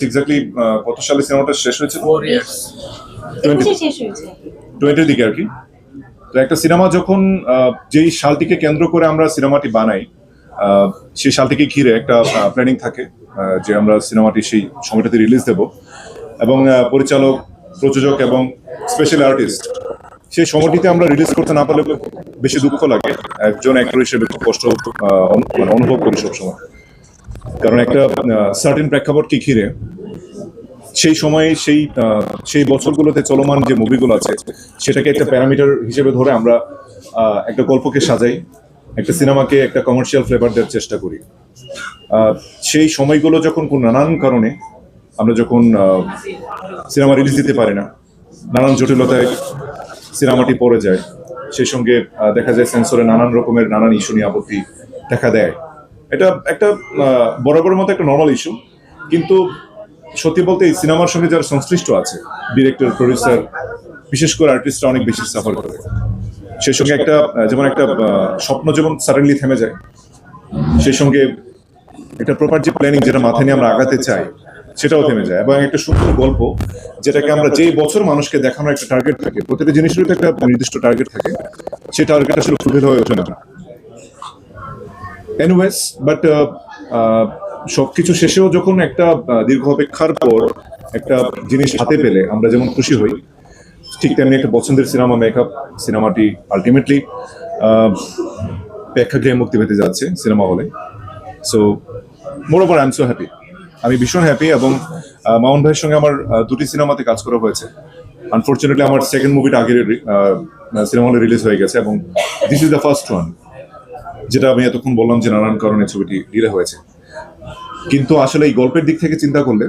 Exactly কত সালে সিনেমাটা শেষ হয়েছে। টোয়েন্টির দিকে আর কি? তো একটা সিনেমা যখন আহ, যেই সালটিকে কেন্দ্র করে আমরা সিনেমাটি বানাই আহ, সেই সালটিকে ঘিরে একটা প্ল্যানিং থাকে আহ, যে আমরা সিনেমাটি সেই সময়টাতে রিলিজ দেব। এবং আহ, পরিচালক প্রযোজক এবং স্পেশাল আর্টিস্ট সেই সময়টিতে আমরা রিলিজ করতে না পারলে বেশি দুঃখ লাগে। একজন অ্যাক্টর হিসেবে খুব কষ্ট আহ, মানে অনুভব করি সবসময়। কারণ একটা সার্টেন প্রেক্ষাপটকে ঘিরে? সেই সময়ে সেই সেই বছরগুলোতে চলমান যে মুভিগুলো আছে, সেটাকে একটা প্যারামিটার হিসেবে ধরে আমরা একটা গল্পকে সাজাই, একটা সিনেমাকে একটা কমার্শিয়াল ফ্লেভার দেওয়ার চেষ্টা করি। সেই সময়গুলো যখন কোন নানান কারণে আমরা যখন সিনেমা রিলিজ দিতে পারি না, নানান জটিলতায় সিনেমাটি পড়ে যায়, সেই সঙ্গে দেখা যায় সেন্সরে নানান রকমের নানান ইস্যু নিয়ে আপত্তি দেখা দেয়। এটা একটা বরাবরের মতো একটা নর্মাল ইস্যু কিন্তু সত্যি বলতে এই সিনেমার সঙ্গে যারা সংশ্লিষ্ট আছে ডিরেক্টর প্রডিউসার বিশেষ করে আর্টিস্টরা অনেক বেশি সাফার করে। সেই সঙ্গে একটা যেমন একটা স্বপ্ন যেমন সাডেনলি থেমে যায়, সেই সঙ্গে একটা প্রপার যে প্ল্যানিং যেটা মাথায় নিয়ে আমরা আগাতে চাই, সেটাও থেমে যায়। এবং একটা সুন্দর গল্প, যেটাকে আমরা যেই বছর মানুষকে দেখানোর একটা টার্গেট থাকে, প্রতিটা জিনিসেরই তো একটা নির্দিষ্ট টার্গেট থাকে, সেই টার্গেট আসলে ফুলফিল হয়ে ওঠে না। এনিওয়েজ বাট সবকিছু শেষেও যখন একটা দীর্ঘ অপেক্ষার পর একটা জিনিস হাতে পেলে আমরা যেমন খুশি হই, ঠিক তেমনি একটা পছন্দের সিনেমা মেকআপ সিনেমাটি আলটিমেটলি প্রেক্ষাগৃহে মুক্তি পেতে যাচ্ছে সিনেমা হলে। So moreover I am so happy আমি ভীষণ হ্যাপি এবং মামুন ভাইয়ের সঙ্গে আমার দুটি সিনেমাতে কাজ করা হয়েছে। আনফর্চুনেটলি আমার সেকেন্ড মুভিটা আগে সিনেমা হলে রিলিজ হয়ে গেছে এবং this is the first one যেটা আমি এতক্ষণ বললাম যে নানান কারণে ছবিটি ডিলে হয়েছে। কিন্তু আসলে এই গল্পের দিক থেকে চিন্তা করলে